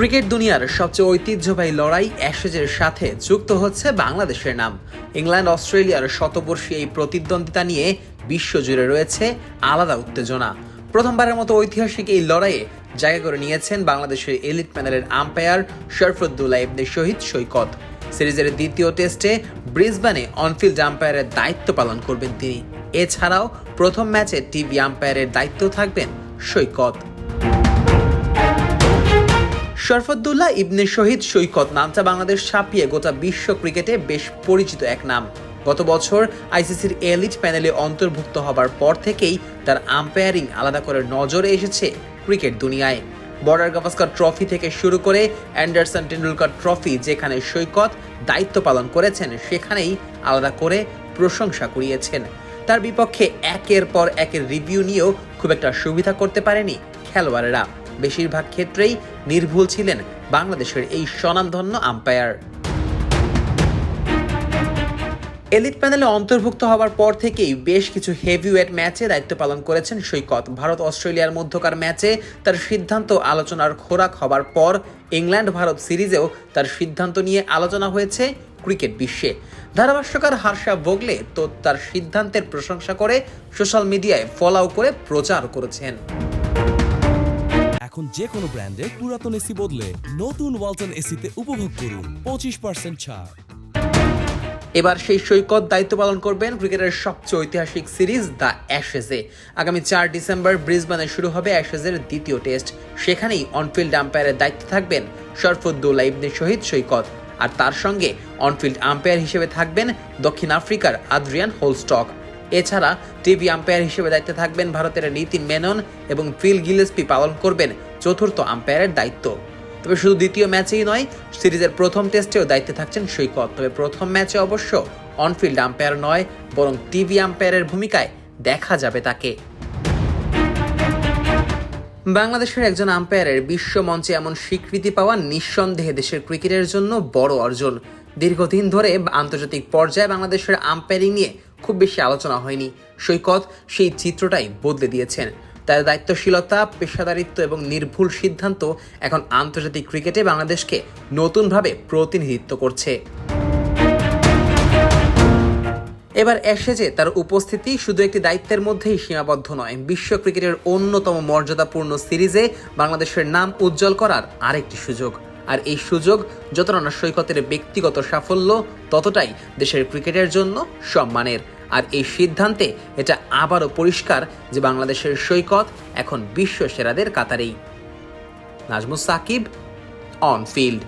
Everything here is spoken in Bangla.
ক্রিকেট দুনিয়ার সবচেয়ে ঐতিহ্যবাহী লড়াই অ্যাশেজের সাথে যুক্ত হচ্ছে বাংলাদেশের নাম। ইংল্যান্ড, অস্ট্রেলিয়ার শতবর্ষী এই প্রতিদ্বন্দ্বিতা নিয়ে বিশ্বজুড়ে রয়েছে আলাদা উত্তেজনা। প্রথমবারের মতো ঐতিহাসিক এই লড়াইয়ে জায়গা করে নিয়েছেন বাংলাদেশের এলিট প্যানেলের আম্পায়ার শরফুদ্দুল্লাহ ইবনে শহীদ সৈকত। সিরিজের দ্বিতীয় টেস্টে ব্রিসবানে অনফিল্ড আম্পায়ারের দায়িত্ব পালন করবেন তিনি। এছাড়াও প্রথম ম্যাচে টিভি আম্পায়ারের দায়িত্ব থাকবেন সৈকত। শরফতুল্লাহ ইবনে শহীদ সৈকত নামটা বাংলাদেশ ছাপিয়ে গোটা বিশ্ব ক্রিকেটে বেশ পরিচিত এক নাম। গত বছর আইসিসির এলিট প্যানেলে অন্তর্ভুক্ত হবার পর থেকেই তার আম্পায়ারিং আলাদা করে নজরে এসেছে ক্রিকেট দুনিয়ায়। বর্ডার গাভাস্কার ট্রফি থেকে শুরু করে অ্যান্ডারসন টেন্ডুলকার ট্রফি যেখানে সৈকত দায়িত্ব পালন করেছেন, সেখানেই আলাদা করে প্রশংসা কুড়িয়েছেন। তার বিপক্ষে একের পর একের রিভিউ নিয়েও খুব একটা সুবিধা করতে পারেনি খেলোয়াড়েরা। বেশিরভাগ ক্ষেত্রেই নির্ভুল ছিলেন বাংলাদেশের এই স্বনামধন্য আম্পায়ার। এলিট প্যানেলে অন্তর্ভুক্ত হওয়ার পর থেকেই বেশ কিছু হেভিওয়েট ম্যাচে দায়িত্ব পালন করেছেন সৈকত। ভারত অস্ট্রেলিয়ার মধ্যকার ম্যাচে তার সিদ্ধান্ত আলোচনার খোরাক হবার পর ইংল্যান্ড ভারত সিরিজেও তার সিদ্ধান্ত নিয়ে আলোচনা হয়েছে ক্রিকেট বিশ্বে। ধারাভাষ্যকার হার্ষা ভোগলে তো তার সিদ্ধান্তের প্রশংসা করে সোশ্যাল মিডিয়ায় ফলাও করে প্রচার করেছেন। এখন যে কোনো ব্র্যান্ডের পুরাতন এসি বদলে নতুন ওয়ালটন এসিতে উপভোগ করুন পঁচিশ পার্সেন্ট ছাড়। এবার সেই সৈকত দায়িত্ব পালন করবেন ক্রিকেটের সবচেয়ে ঐতিহাসিক সিরিজ, দ্য অ্যাশেজে। আগামী চার ডিসেম্বর ব্রিসবানে শুরু হবে অ্যাশেজের দ্বিতীয় টেস্ট। সেখানেই অনফিল্ড আম্পায়ারের দায়িত্বে থাকবেন শরফুদ্দৌলা ইবনে শহীদ সৈকত। আর তার সঙ্গে অনফিল্ড আম্পায়ার হিসেবে থাকবেন দক্ষিণ আফ্রিকার আদ্রিয়ান হোলস্টক। এছাড়া টিভি আম্পায়ার হিসেবে দায়িত্বে থাকবেন ভারতের নীতিন মেনন এবং ফিল গিলেসপি পালন করবেন চতুর্থ আম্পায়ারের দায়িত্ব। তবে শুধু দ্বিতীয় ম্যাচেই নয়, সিরিজের প্রথম টেস্টেও দায়িত্বে থাকছেন সৈকত। তবে প্রথম ম্যাচে অবশ্য অনফিল্ড আম্পায়ার নয়, বরং টিভি আম্পায়ারের ভূমিকায় দেখা যাবে তাকে। বাংলাদেশের একজন আম্পায়ারের বিশ্ব মঞ্চে এমন স্বীকৃতি পাওয়া নিঃসন্দেহে দেশের ক্রিকেটের জন্য বড় অর্জন। দীর্ঘদিন ধরে আন্তর্জাতিক পর্যায়ে বাংলাদেশের আম্পায়ারিং নিয়ে খুব বেশি আলোচনা হয়নি। সৈকত সেই চিত্রটাই বদলে দিয়েছেন। তার দায়িত্বশীলতা, পেশাদারিত্ব এবং নির্ভুল সিদ্ধান্ত এখন আন্তর্জাতিক ক্রিকেটে বাংলাদেশকে নতুনভাবে প্রতিনিধিত্ব করছে। এবার অ্যাশেজে তার উপস্থিতি শুধু একটি দায়িত্বের মধ্যেই সীমাবদ্ধ নয়, বিশ্ব ক্রিকেটের অন্যতম মর্যাদাপূর্ণ সিরিজে বাংলাদেশের নাম উজ্জ্বল করার আরেকটি সুযোগ। আর এই সুযোগ যতটা না সৈকতের ব্যক্তিগত সাফল্য, ততটাই দেশের ক্রিকেটের জন্য সম্মানের। আর এই সিদ্ধান্তে এটা আবারও পরিষ্কার যে বাংলাদেশের সৈকত এখন বিশ্ব সেরাদের কাতারেই। Nazmus Sakib on field